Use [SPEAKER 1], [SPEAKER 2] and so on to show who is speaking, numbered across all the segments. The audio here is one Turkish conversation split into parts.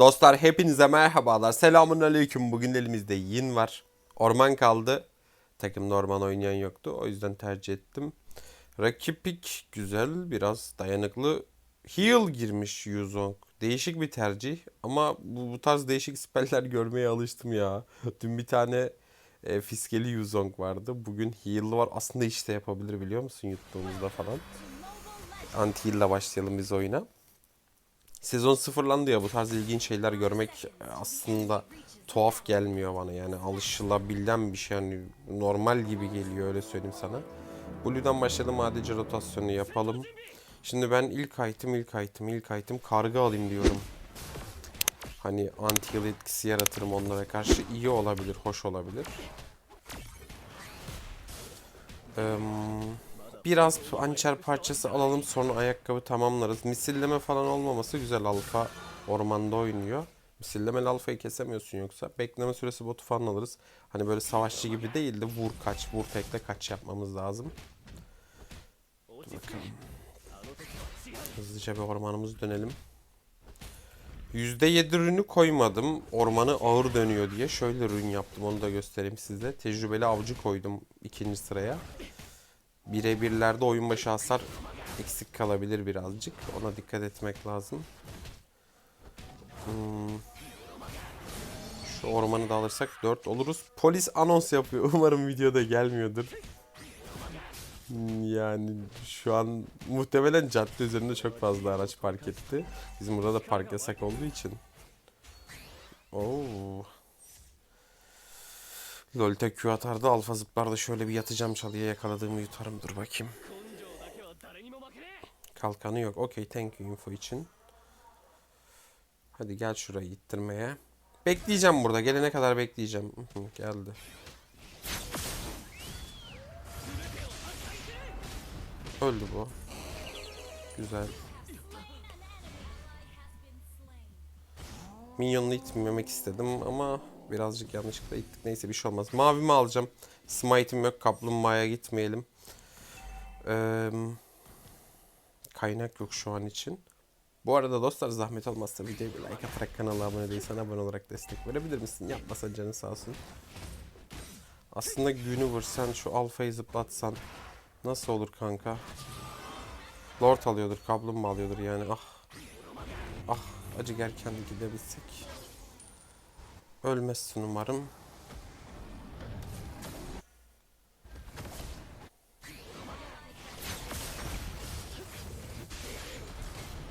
[SPEAKER 1] Dostlar hepinize merhabalar. Selamun aleyküm. Bugün elimizde yin var. Orman kaldı. Takımda orman oynayan yoktu. O yüzden tercih ettim. Rakip pick güzel. Biraz dayanıklı. Heal girmiş Yuzong. Değişik bir tercih. Ama bu, bu tarz değişik speller görmeye alıştım ya. Dün bir tane e, fiskeli Yuzong vardı. Bugün heal var. Aslında işte yapabilir biliyor musun yuttuğumuzda falan. Anti heal ile başlayalım biz oyuna. Sezon sıfırlandı ya bu tarz ilginç şeyler görmek e, aslında tuhaf gelmiyor bana yani alışılabilen bir şey yani normal gibi geliyor öyle söyleyeyim sana. Blue'dan başlayalım ADC rotasyonu yapalım. Şimdi ben ilk item ilk item ilk item karga alayım diyorum. Hani anti heal etkisi yaratırım onlara karşı iyi olabilir, hoş olabilir. Eee Biraz hançer parçası alalım sonra ayakkabı tamamlarız. Misilleme falan olmaması güzel alfa ormanda oynuyor. Misillemeli alfayı kesemiyorsun yoksa. Bekleme süresi botu falan alırız. Hani böyle savaşçı gibi değil de vur kaç, vur tekle kaç yapmamız lazım. Dur bakalım. Hızlıca bir ormanımızı dönelim. %7 ürünü koymadım. Ormanı ağır dönüyor diye. Şöyle ürün yaptım onu da göstereyim size. Tecrübeli avcı koydum ikinci sıraya. Birebirlerde oyun başı hasar eksik kalabilir birazcık. Ona dikkat etmek lazım. Hmm. Şu ormanı da alırsak 4 oluruz. Polis anons yapıyor. Umarım videoda gelmiyordur. Yani şu an muhtemelen cadde üzerinde çok fazla araç park etti. Bizim burada da park yasak olduğu için. Oo. Lolita Q atardı. Alfa zıplarda şöyle bir yatacağım çalıya yakaladığımı yutarım. Dur bakayım. Kalkanı yok. Okey thank you info için. Hadi gel şurayı ittirmeye. Bekleyeceğim burada. Gelene kadar bekleyeceğim. Geldi. Öldü bu. Güzel. Minyonunu itmemek istedim ama birazcık yanlışlıkla ittik. Neyse bir şey olmaz. Mavimi alacağım. Smite'im yok. Kaplumbağaya gitmeyelim. Ee, kaynak yok şu an için. Bu arada dostlar zahmet olmazsa videoya bir like atarak kanala abone değilsen abone olarak destek verebilir misin? Yapmasa canın sağ olsun. Aslında günü vursan şu alfayı zıplatsan nasıl olur kanka? Lord alıyordur, kaplumbağa alıyordur yani. Ah. Ah, acı gerken de gidebilsek. Ölmezsin umarım.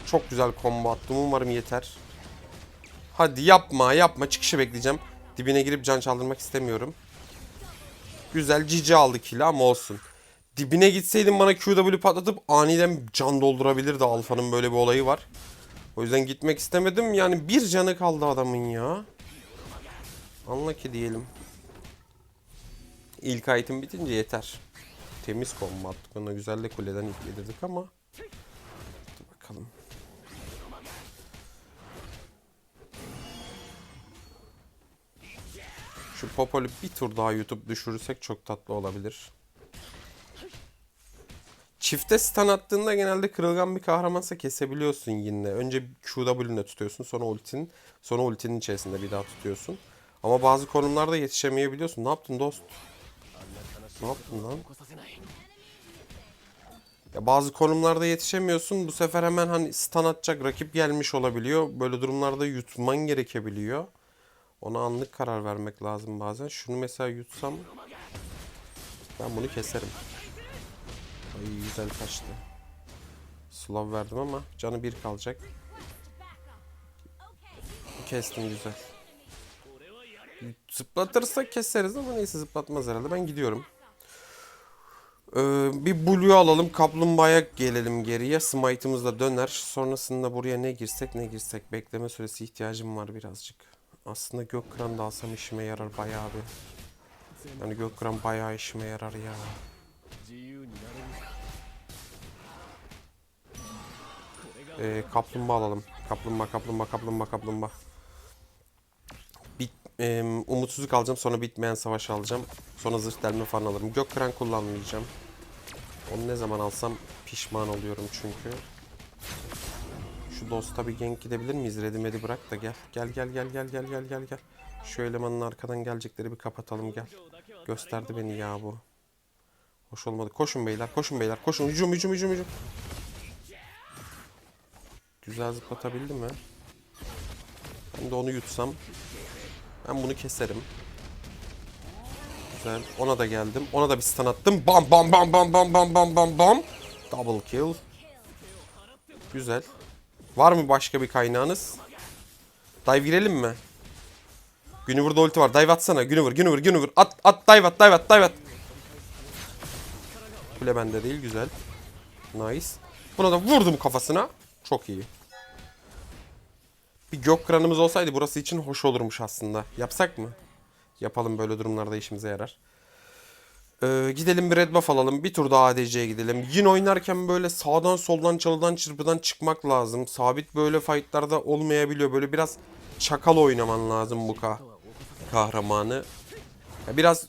[SPEAKER 1] Çok güzel combo attım. Umarım yeter. Hadi yapma yapma. Çıkışı bekleyeceğim. Dibine girip can çaldırmak istemiyorum. Güzel cici aldı kill'i ama olsun. Dibine gitseydim bana QW patlatıp aniden can doldurabilirdi. Alfa'nın böyle bir olayı var. O yüzden gitmek istemedim. Yani bir canı kaldı adamın ya. Anla ki diyelim. İlk item bitince yeter. Temiz combo attık. Ona güzel de kuleden ipledirdik ama. Hadi bakalım. Şu Popol'ü bir tur daha YouTube düşürürsek çok tatlı olabilir. Çifte stun attığında genelde kırılgan bir kahramansa kesebiliyorsun yine. Önce QW'nde tutuyorsun sonra ultin. Sonra ultinin içerisinde bir daha tutuyorsun. Ama bazı konumlarda yetişemeyebiliyorsun. Ne yaptın dost? Ne yaptın lan? Ya bazı konumlarda yetişemiyorsun. Bu sefer hemen hani stun atacak rakip gelmiş olabiliyor. Böyle durumlarda yutman gerekebiliyor. Ona anlık karar vermek lazım bazen. Şunu mesela yutsam ben bunu keserim. Ay güzel kaçtı. Slow verdim ama canı bir kalacak. Kestim güzel. Zıplatırsak keseriz ama neyse zıplatmaz herhalde. Ben gidiyorum. Ee, bir blue alalım. Kaplumbağaya gelelim geriye. Smite'ımız da döner. Sonrasında buraya ne girsek ne girsek. Bekleme süresi ihtiyacım var birazcık. Aslında Gökkıran da alsam işime yarar bayağı bir. Yani Gökkıran bayağı işime yarar ya. Ee, kaplumbağa alalım. Kaplumbağa, kaplumbağa, kaplumbağa, kaplumbağa. E, umutsuzluk alacağım. Sonra bitmeyen savaş alacağım. Sonra zırh delme falan alırım. Gökkıran kullanmayacağım. Onu ne zaman alsam pişman oluyorum çünkü. Şu dosta bir gank gidebilir miyiz? Redimedi bırak da gel. Gel gel gel gel gel gel gel gel. Şu elemanın arkadan gelecekleri bir kapatalım gel. Gösterdi beni ya bu. Hoş olmadı. Koşun beyler, koşun beyler, koşun. Hücum, hücum, hücum, hücum. Güzel zıplatabildi mi? Ben de onu yutsam. Ben bunu keserim. Güzel. Ona da geldim. Ona da bir stun attım. Bam bam bam bam bam bam bam bam bam. Double kill. Güzel. Var mı başka bir kaynağınız? Dive girelim mi? Günüvur'da ulti var. Dive atsana. Günüvur, Günüvur, Günüvur. At, at, dive at, dive at, dive at. Kule bende değil. Güzel. Nice. Buna da vurdum kafasına. Çok iyi. Bir gök kranımız olsaydı burası için hoş olurmuş aslında. Yapsak mı? Yapalım böyle durumlarda işimize yarar. Ee, gidelim bir red buff alalım. Bir tur daha ADC'ye gidelim. Yine oynarken böyle sağdan soldan çalıdan çırpıdan çıkmak lazım. Sabit böyle fightlarda olmayabiliyor. Böyle biraz çakal oynaman lazım bu ka kahramanı. Ya biraz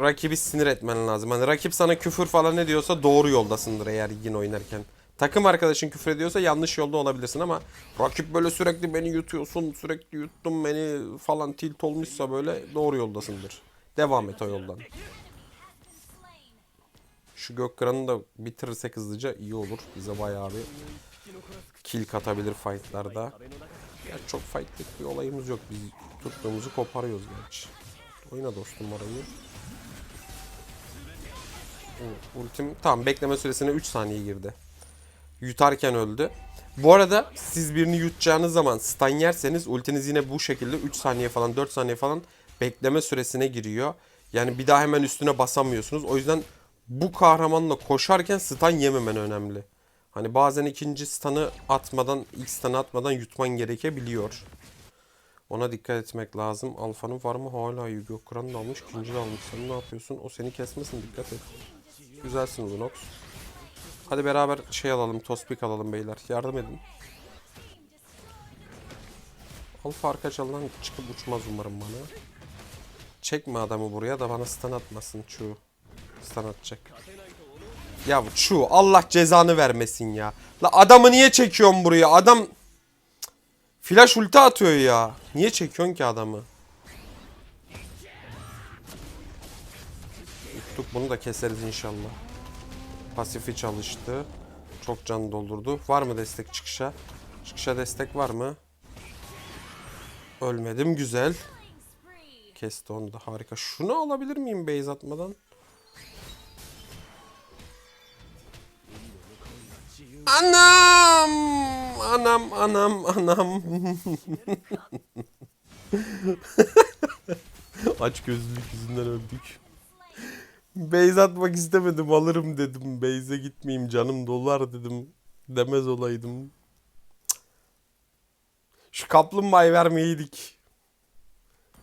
[SPEAKER 1] rakibi sinir etmen lazım. Hani rakip sana küfür falan ne diyorsa doğru yoldasındır eğer yine oynarken. Takım arkadaşın küfür ediyorsa yanlış yolda olabilirsin ama rakip böyle sürekli beni yutuyorsun, sürekli yuttun beni falan tilt olmuşsa böyle doğru yoldasındır. Devam et o yoldan. Şu Gökkıran'ı da bitirirsek hızlıca iyi olur. Bize bayağı bir kill katabilir fightlarda. Gerçi çok fightlik bir olayımız yok. Biz tuttuğumuzu koparıyoruz gerçi. Oyna dostum orayı. Ultim tamam bekleme süresine 3 saniye girdi. Yutarken öldü. Bu arada siz birini yutacağınız zaman stun yerseniz ultiniz yine bu şekilde 3 saniye falan 4 saniye falan bekleme süresine giriyor. Yani bir daha hemen üstüne basamıyorsunuz. O yüzden bu kahramanla koşarken stun yememen önemli. Hani bazen ikinci stun'ı atmadan, ilk stun'ı atmadan yutman gerekebiliyor. Ona dikkat etmek lazım. Alfa'nın var mı? Hala Yu-Gi-Oh! Kur'an da almış, ikinci de almış. Sen ne yapıyorsun? O seni kesmesin, dikkat et. Güzelsin Lunox. Hadi beraber şey alalım, tospik alalım beyler. Yardım edin. Alfa arka çalıdan çıkıp uçmaz umarım bana. Çekme adamı buraya da bana stun atmasın şu. Stun atacak. Ya şu Allah cezanı vermesin ya. La adamı niye çekiyorsun buraya? Adam flash ulti atıyor ya. Niye çekiyorsun ki adamı? Tuttuk bunu da keseriz inşallah. Pasifi çalıştı. Çok can doldurdu. Var mı destek çıkışa? Çıkışa destek var mı? Ölmedim güzel. Kesti onu da harika. Şunu alabilir miyim base atmadan? Anam! Anam, anam, anam. Aç gözlülük yüzünden öldük. Beyz atmak istemedim alırım dedim. Beyze gitmeyeyim canım dolar dedim. Demez olaydım. Şu kaplumbağayı vermeyeydik.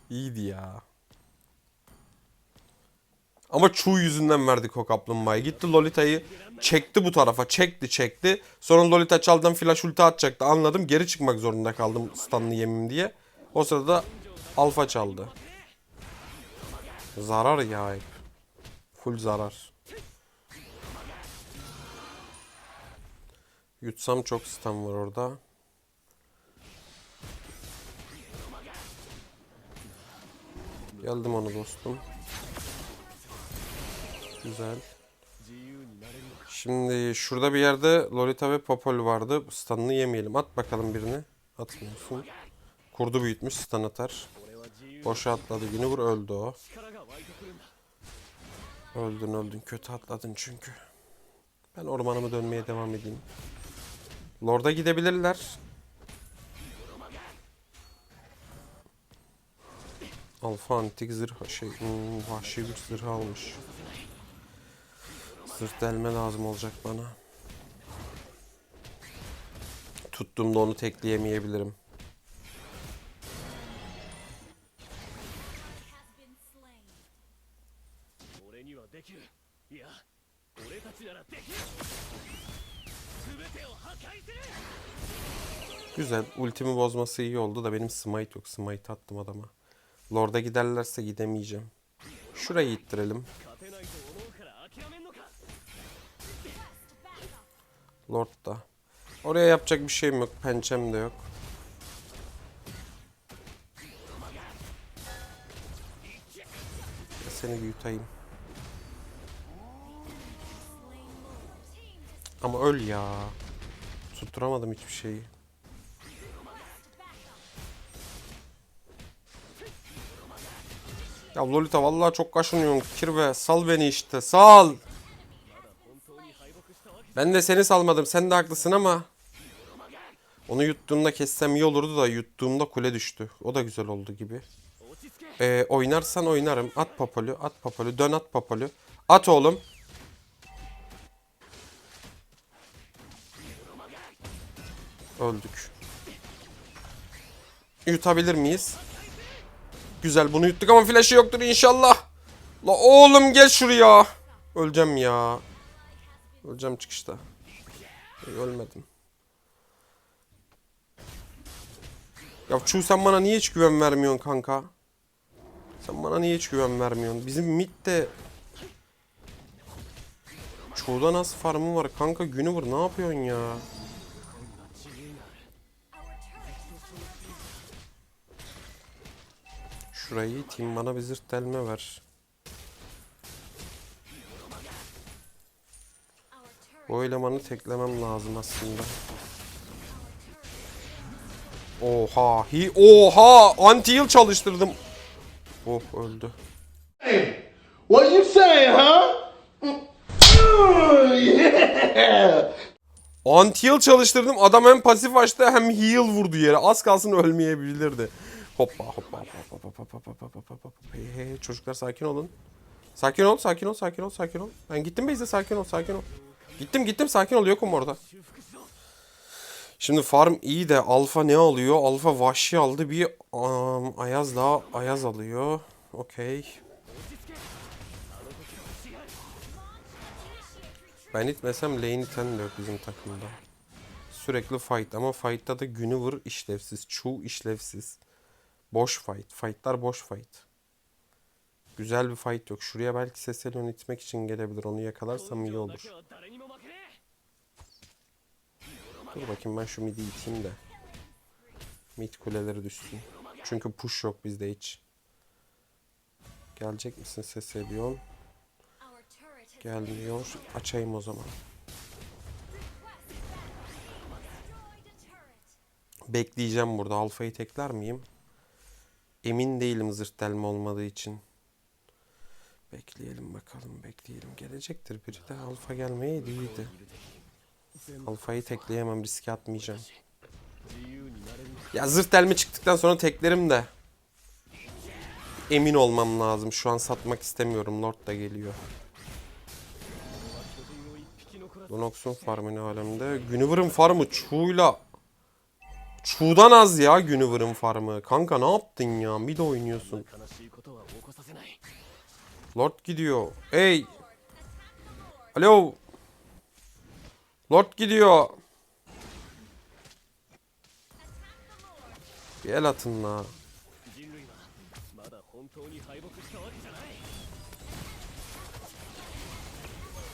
[SPEAKER 1] İyiydi ya. Ama Chu yüzünden verdik o kaplumbağayı. Gitti Lolita'yı çekti bu tarafa. Çekti çekti. Sonra Lolita çaldan flash ulti atacaktı. Anladım. Geri çıkmak zorunda kaldım stunlı yemim diye. O sırada alfa çaldı. Zarar ya. Full zarar. Yutsam çok stun var orada. Geldim onu dostum. Güzel. Şimdi şurada bir yerde Lolita ve Popol vardı. Stun'ını yemeyelim. At bakalım birini. Atmıyorsun. Kurdu büyütmüş stun atar. Boşa atladı. Yine vur öldü o. Öldün öldün. Kötü atladın çünkü. Ben ormanıma dönmeye devam edeyim. Lord'a gidebilirler. Alfa antik zırh şey hmm, vahşi güç zırhı almış. Zırh delme lazım olacak bana. Tuttuğumda onu tekleyemeyebilirim. Güzel. Ultimi bozması iyi oldu da benim smite yok. Smite attım adama. Lord'a giderlerse gidemeyeceğim. Şurayı ittirelim. Lord da. Oraya yapacak bir şeyim yok. Pençem de yok. Seni bir yutayım. Ama öl ya. Tutturamadım hiçbir şeyi. Ya Lolita vallahi çok kaşınıyorsun. Kirve sal beni işte sal. Ben de seni salmadım. Sen de haklısın ama. Onu yuttuğumda kessem iyi olurdu da yuttuğumda kule düştü. O da güzel oldu gibi. Ee, oynarsan oynarım. At papolü, at papolü, dön at papolü. At oğlum. Öldük. Yutabilir miyiz? Güzel bunu yuttuk ama flash'ı yoktur inşallah. La oğlum gel şuraya. Öleceğim ya. Öleceğim çıkışta. Ey, ölmedim. Ya Chu sen bana niye hiç güven vermiyorsun kanka? Sen bana niye hiç güven vermiyorsun? Bizim mid de... Chu'da nasıl farmı var? Kanka günü vur ne yapıyorsun ya? Şurayı iteyim bana bir zırt delme ver. Bu elemanı teklemem lazım aslında. Oha, hi oha, anti heal çalıştırdım. Oh öldü.
[SPEAKER 2] What you saying, huh? yeah.
[SPEAKER 1] Anti heal çalıştırdım. Adam hem pasif açtı hem heal vurdu yere. Az kalsın ölmeyebilirdi. Hoppa hoppa hoppa hoppa hoppa hoppa hoppa hoppa. Hey çocuklar sakin olun. Sakin ol, sakin ol, sakin ol, sakin ol. Ben gittim Beyze sakin ol, sakin ol. Gittim gittim sakin ol yokum orada. Şimdi farm iyi de alfa ne alıyor? Alfa vahşi aldı bir um, ayaz daha ayaz alıyor. Okey. Ben itmesem lane iten de yok bizim takımda. Sürekli fight ama fight'ta da Güniver işlevsiz. Chu işlevsiz. Boş fight. Fight'lar boş fight. Güzel bir fight yok. Şuraya belki Seselion itmek için gelebilir. Onu yakalarsam iyi olur. Dur bakayım ben şu midi iteyim de. Mid kuleleri düşsün. Çünkü push yok bizde hiç. Gelecek misin Seselion? Gelmiyor. Açayım o zaman. Bekleyeceğim burada. Alfa'yı tekler miyim? Emin değilim zırt delme olmadığı için. Bekleyelim bakalım bekleyelim. Gelecektir biri de alfa gelmeye iyiydi. Alfa'yı tekleyemem riske atmayacağım. Ya zırt delme çıktıktan sonra teklerim de. Emin olmam lazım. Şu an satmak istemiyorum. Lord da geliyor. Lunox'un farmı ne alemde? Güniver'ın farmı Chu'yla Chu'dan az ya Güniver'ın farmı. Kanka ne yaptın ya? Mid oynuyorsun. Lord gidiyor. Hey. Alo. Lord gidiyor. Bir el atın la.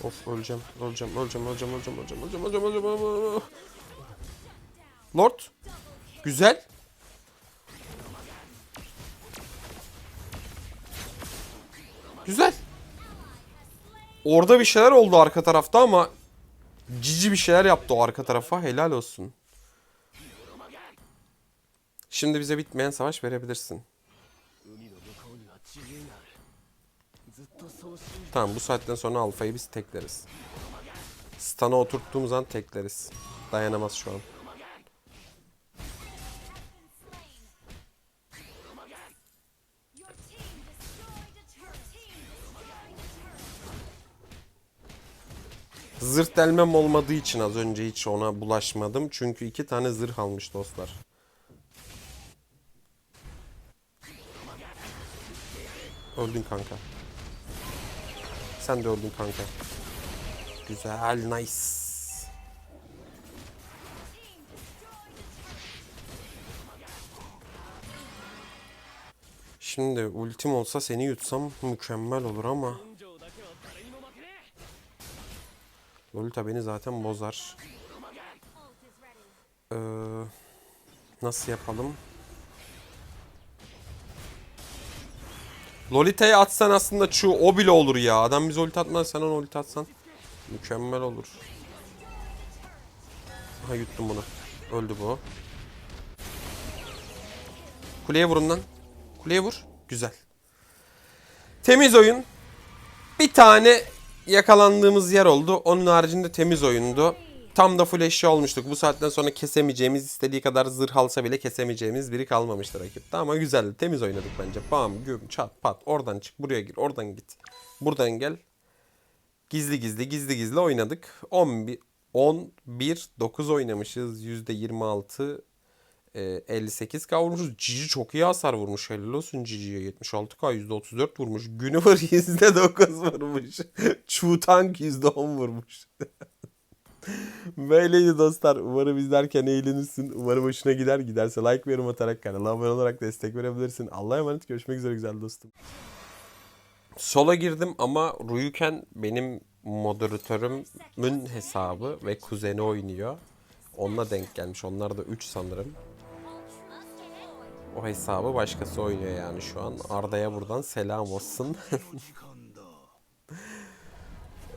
[SPEAKER 1] Of öleceğim, öleceğim, öleceğim, öleceğim, öleceğim, öleceğim, öleceğim, öleceğim, öleceğim. Lord. Güzel. Güzel. Orada bir şeyler oldu arka tarafta ama cici bir şeyler yaptı o arka tarafa. Helal olsun. Şimdi bize bitmeyen savaş verebilirsin. Tamam bu saatten sonra alfayı biz tekleriz. Stun'a oturttuğumuz an tekleriz. Dayanamaz şu an. Zırh delmem olmadığı için az önce hiç ona bulaşmadım. Çünkü iki tane zırh almış dostlar. Öldün kanka. Sen de öldün kanka. Güzel, nice. Şimdi ultim olsa seni yutsam mükemmel olur ama Lolita beni zaten bozar. Ee, nasıl yapalım? Lolita'yı atsan aslında şu o bile olur ya. Adam bize ulti atmaz sen ona ulti atsan. Mükemmel olur. Aha yuttum bunu. Öldü bu. Kuleye vurun lan. Kuleye vur. Güzel. Temiz oyun. Bir tane yakalandığımız yer oldu. Onun haricinde temiz oyundu. Tam da full eşya olmuştuk. Bu saatten sonra kesemeyeceğimiz, istediği kadar zırh alsa bile kesemeyeceğimiz biri kalmamıştı rakipte. Ama güzeldi. Temiz oynadık bence. Bam, güm, çat, pat. Oradan çık, buraya gir, oradan git. Buradan gel. Gizli gizli, gizli gizli oynadık. 11, 11, 9 oynamışız. %26, e, 58 kavurmuşuz. Cici çok iyi hasar vurmuş. Helal olsun Cici'ye. 76k %34 vurmuş. Günüver %9 vurmuş. Chu Tank %10 vurmuş. Böyleydi dostlar. Umarım izlerken eğlenirsin. Umarım hoşuna gider. Giderse like ve yorum atarak kanala abone olarak destek verebilirsin. Allah'a emanet. Görüşmek üzere güzel dostum. Sola girdim ama Ruyuken benim moderatörümün hesabı ve kuzeni oynuyor. Onunla denk gelmiş. Onlar da 3 sanırım. O hesabı başkası oynuyor yani şu an. Arda'ya buradan selam olsun.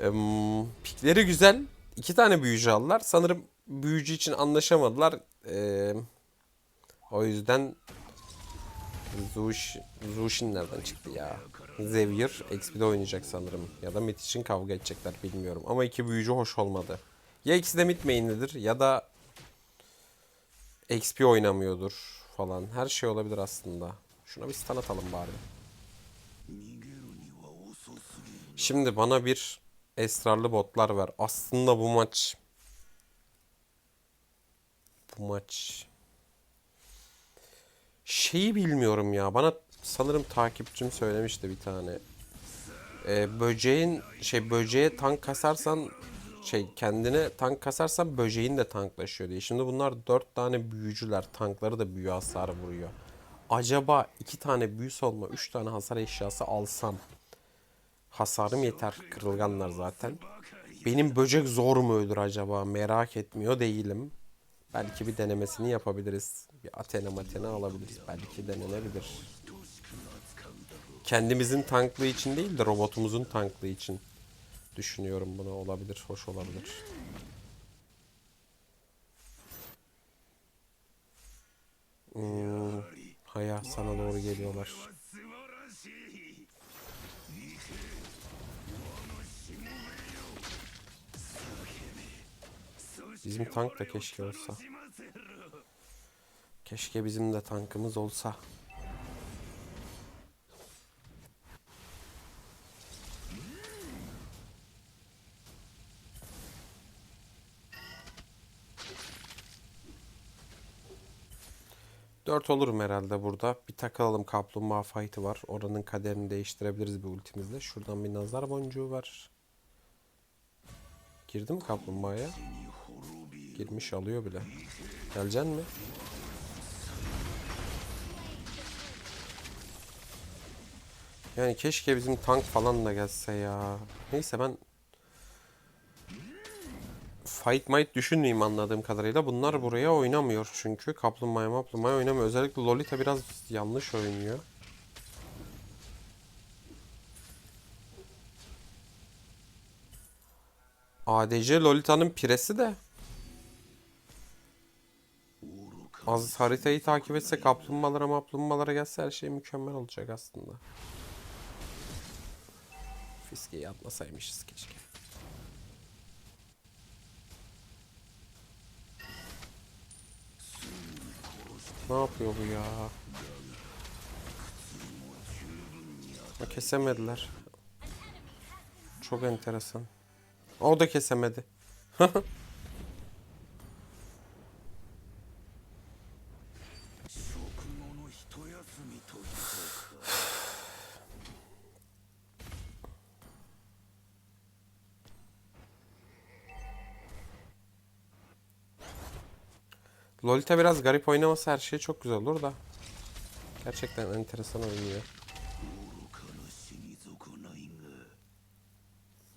[SPEAKER 1] Em, pikleri güzel. İki tane büyücü aldılar. Sanırım büyücü için anlaşamadılar. Ee, o yüzden Zush, Zushin nereden çıktı ya? Xavier XP'de oynayacak sanırım. Ya da Mid için kavga edecekler bilmiyorum. Ama iki büyücü hoş olmadı. Ya ikisi de mid main'lidir ya da XP oynamıyordur falan. Her şey olabilir aslında. Şuna bir stun atalım bari. Şimdi bana bir esrarlı botlar ver. Aslında bu maç bu maç şeyi bilmiyorum ya. Bana sanırım takipçim söylemişti bir tane. Ee, böceğin şey böceğe tank kasarsan şey kendine tank kasarsan böceğin de tanklaşıyor diye. Şimdi bunlar dört tane büyücüler. Tankları da büyü hasarı vuruyor. Acaba iki tane büyü olma, üç tane hasar eşyası alsam hasarım yeter. Kırılganlar zaten. Benim böcek zor mu ölür acaba? Merak etmiyor değilim. Belki bir denemesini yapabiliriz. Bir Athena matena alabiliriz. Belki denenebilir. Kendimizin tanklığı için değil de robotumuzun tanklığı için düşünüyorum bunu. Olabilir, hoş olabilir. Hmm, haya sana doğru geliyorlar. Bizim tank da keşke olsa. Keşke bizim de tankımız olsa. Dört olurum herhalde burada. Bir takılalım kaplumbağa fight'ı var. Oranın kaderini değiştirebiliriz bir ultimizle. Şuradan bir nazar boncuğu var. Girdi mi kaplumbağaya? Girmiş alıyor bile. Geleceksin mi? Yani keşke bizim tank falan da gelse ya. Neyse ben Fight might düşünmeyeyim anladığım kadarıyla. Bunlar buraya oynamıyor çünkü. Kaplumbağa maplumbağa oynamıyor. Özellikle Lolita biraz yanlış oynuyor. ADC Lolita'nın piresi de. Az haritayı takip etse kaplumbağalara maplumbalara gelse her şey mükemmel olacak aslında. Fiskeyi atmasaymışız keşke. Ne yapıyor bu ya? Ha, kesemediler. Çok enteresan. O da kesemedi. Lolita biraz garip oynaması her şey çok güzel olur da. Gerçekten enteresan oynuyor.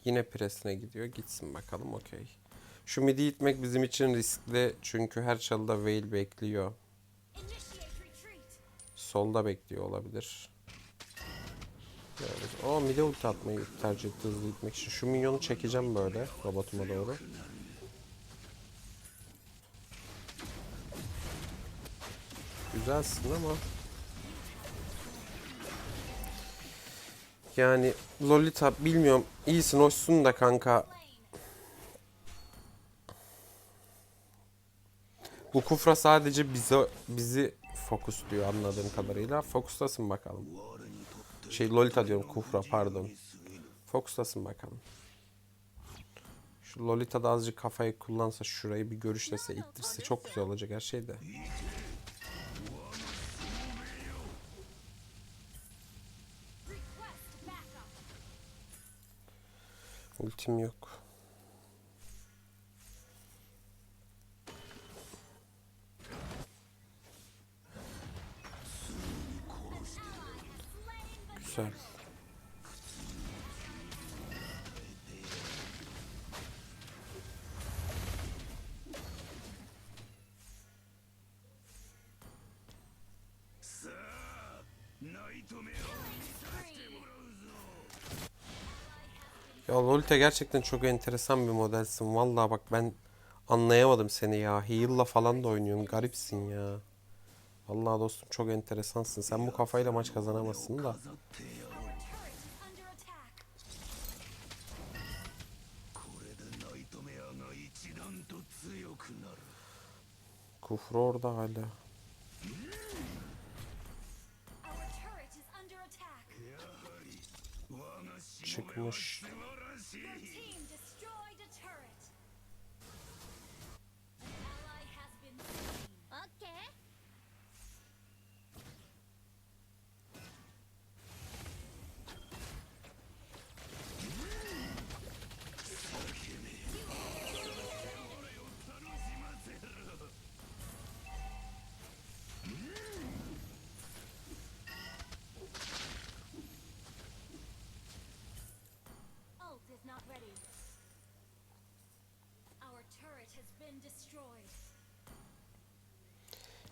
[SPEAKER 1] Yine presine gidiyor. Gitsin bakalım okey. Şu midi itmek bizim için riskli çünkü her çalıda Veil bekliyor. Solda bekliyor olabilir. O mide ulti atmayı tercih etti hızlı gitmek için. Şu minyonu çekeceğim böyle robotuma doğru. Güzelsin ama yani Lolita bilmiyorum iyisin hoşsun da kanka Bu kufra sadece bize bizi fokusluyor anladığım kadarıyla. Fokustasın bakalım. Şey Lolita diyorum kufra pardon. Fokustasın bakalım. Şu Lolita da azıcık kafayı kullansa şurayı bir görüşlese ittirse çok güzel olacak her şey de. Ultim yok. Güzel. Ya Lolita gerçekten çok enteresan bir modelsin. Vallahi bak ben anlayamadım seni ya. Heal'la falan da oynuyorsun. Garipsin ya. Vallahi dostum çok enteresansın. Sen bu kafayla maç kazanamazsın da. Kufru orada hala. Çıkmış.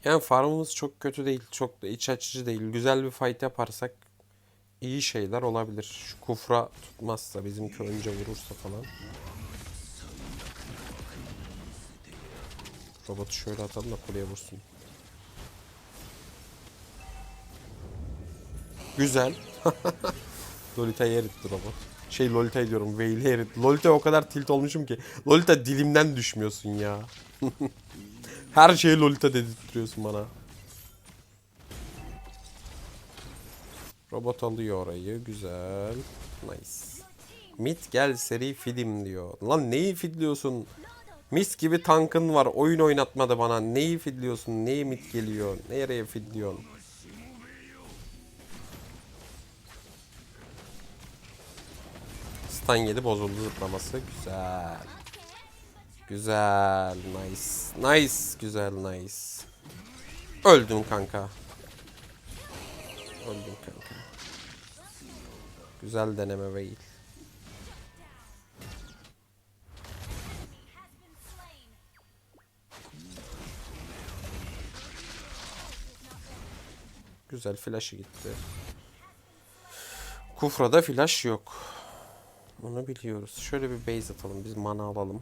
[SPEAKER 1] Yani farmımız çok kötü değil. Çok da iç açıcı değil. Güzel bir fight yaparsak iyi şeyler olabilir. Şu kufra tutmazsa bizimki önce vurursa falan. Robotu şöyle atalım da kuleye vursun. Güzel. Lolita'yı eritti robot. Şey Lolita diyorum. Veil'i eritti. Lolita o kadar tilt olmuşum ki. Lolita dilimden düşmüyorsun ya. Her şeyi Lolita dedirtiyorsun bana. Robot alıyor orayı. Güzel. Nice. Mit gel seri fidim diyor. Lan neyi fidliyorsun? Mis gibi tankın var. Oyun oynatmadı bana. Neyi fidliyorsun? Neyi mit geliyor? Nereye fidliyorsun? Stun yedi bozuldu zıplaması. Güzel. Güzel. Nice. Nice. Güzel. Nice. Öldüm kanka. Öldüm kanka. Güzel deneme Veil. Güzel flash'ı gitti. Kufra'da flash yok. Onu biliyoruz. Şöyle bir base atalım. Biz mana alalım.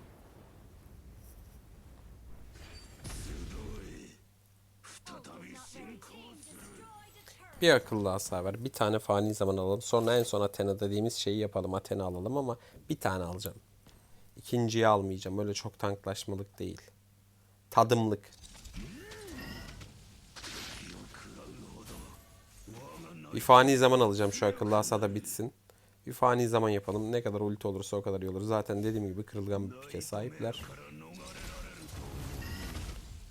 [SPEAKER 1] Bir akıllı hasa ver. Bir tane fani zaman alalım. Sonra en son Athena dediğimiz şeyi yapalım. Athena alalım ama bir tane alacağım. İkinciyi almayacağım. Öyle çok tanklaşmalık değil. Tadımlık. Bir fani zaman alacağım şu akıllı hasada bitsin. Bir fani zaman yapalım. Ne kadar ulti olursa o kadar iyi olur. Zaten dediğim gibi kırılgan bir pike sahipler.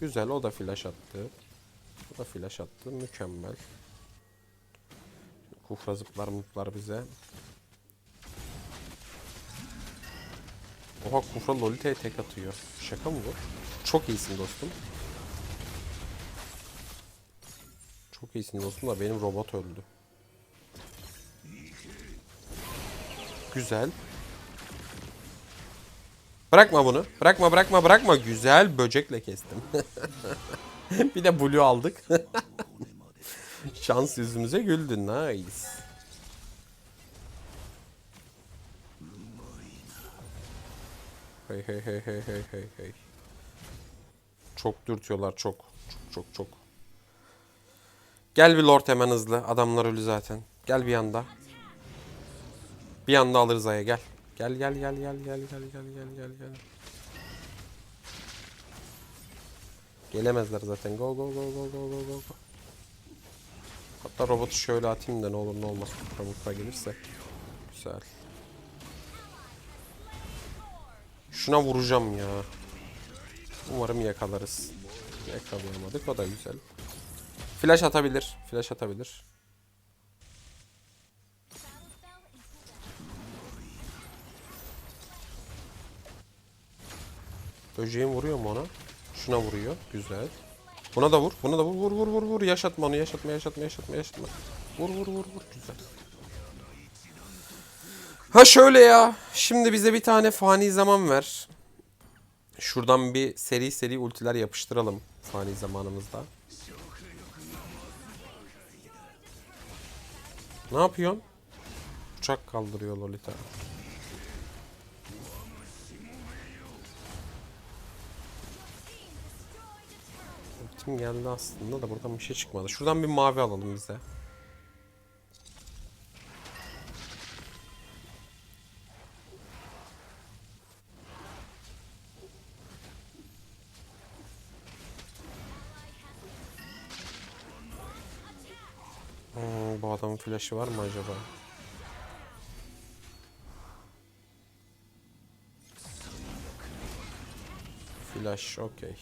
[SPEAKER 1] Güzel o da flash attı. O da flash attı. Mükemmel. Kufra zıplar mutlar bize. Oha Kufra Lolita'ya tek atıyor. Şaka mı bu? Çok iyisin dostum. Çok iyisin dostum da benim robot öldü. Güzel. Bırakma bunu. Bırakma bırakma bırakma. Güzel böcekle kestim. bir de blue aldık. Şans yüzümüze güldü. Nice. Hey hey hey hey hey hey hey. Çok dürtüyorlar çok. Çok çok çok. Gel bir lord hemen hızlı. Adamlar ölü zaten. Gel bir anda. Bir anda alırız aya gel. Gel gel gel gel gel gel gel gel gel gel. Gelemezler zaten. Go go go go go go go. Hatta robotu şöyle atayım da ne olur ne olmaz. Robotlar gelirse. Güzel. Şuna vuracağım ya. Umarım yakalarız. Yakalayamadık o da güzel. Flash atabilir. Flash atabilir. Böceğim vuruyor mu ona? Şuna vuruyor. Güzel. Buna da vur. Buna da vur. Vur vur vur vur. Yaşatma onu. Yaşatma yaşatma yaşatma yaşatma. Vur vur vur vur. Güzel. Ha şöyle ya. Şimdi bize bir tane fani zaman ver. Şuradan bir seri seri ultiler yapıştıralım fani zamanımızda. Ne yapıyorsun? Uçak kaldırıyor Lolita. Ultim geldi aslında da buradan bir şey çıkmadı. Şuradan bir mavi alalım bize. Hmm, bu adamın flash'ı var mı acaba? Flash, okey.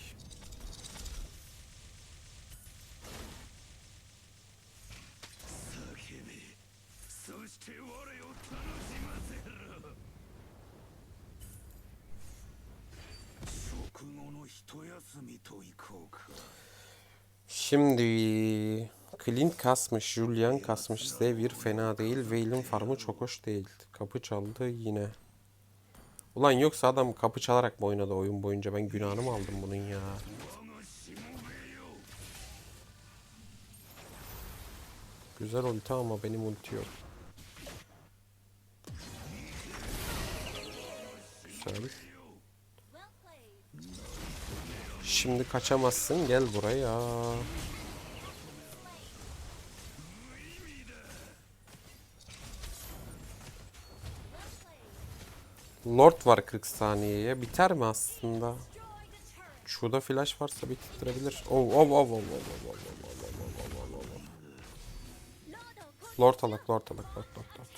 [SPEAKER 1] Şimdi Clint kasmış, Julian kasmış, Xavier fena değil, Vayne'in farmı çok hoş değil. Kapı çaldı yine. Ulan yoksa adam kapı çalarak mı oynadı oyun boyunca? Ben günahını mı aldım bunun ya? Güzel ulti ama benim ulti yok. Güzel. Şimdi kaçamazsın gel buraya. Lord var 40 saniyeye. Biter mi aslında? Şurada flash varsa bitirtirebilir. Oh oh oh oh oh oh oh oh oh oh oh oh oh. Lord alak, Lord alak, Lord, Lord, Lord.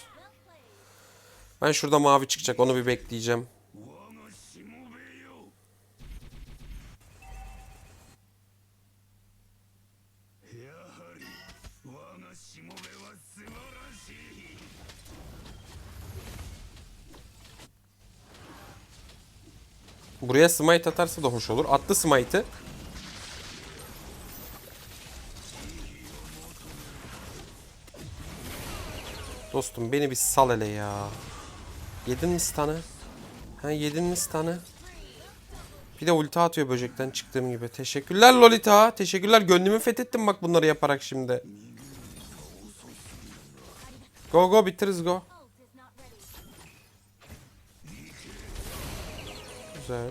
[SPEAKER 1] Ben şurada mavi çıkacak, onu bir bekleyeceğim. Buraya smite atarsa da hoş olur. Attı smite'ı. Dostum beni bir sal hele ya. Yedin mi stun'ı? Ha yedin mi stun'ı? Bir de ulti atıyor böcekten çıktığım gibi. Teşekkürler Lolita. Teşekkürler. Gönlümü fethettim bak bunları yaparak şimdi. Go go bitiririz go. Güzel.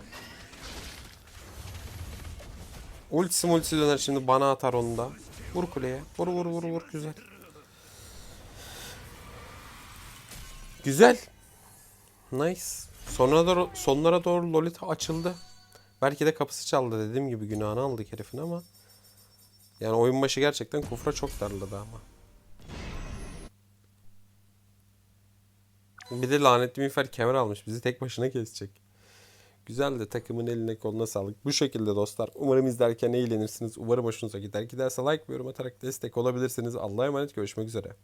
[SPEAKER 1] Ultisi multisi döner şimdi bana atar onu da. Vur kuleye. Vur vur vur vur güzel. Güzel. Nice. Sonra doğru, sonlara doğru Lolita açıldı. Belki de kapısı çaldı dediğim gibi günahını aldık herifin ama. Yani oyun başı gerçekten kufra çok darladı ama. Bir de lanetli miğfer kemer almış. Bizi tek başına kesecek. Güzel de takımın eline koluna sağlık. Bu şekilde dostlar. Umarım izlerken eğlenirsiniz. Umarım hoşunuza gider. Giderse like ve yorum atarak destek olabilirsiniz. Allah'a emanet görüşmek üzere.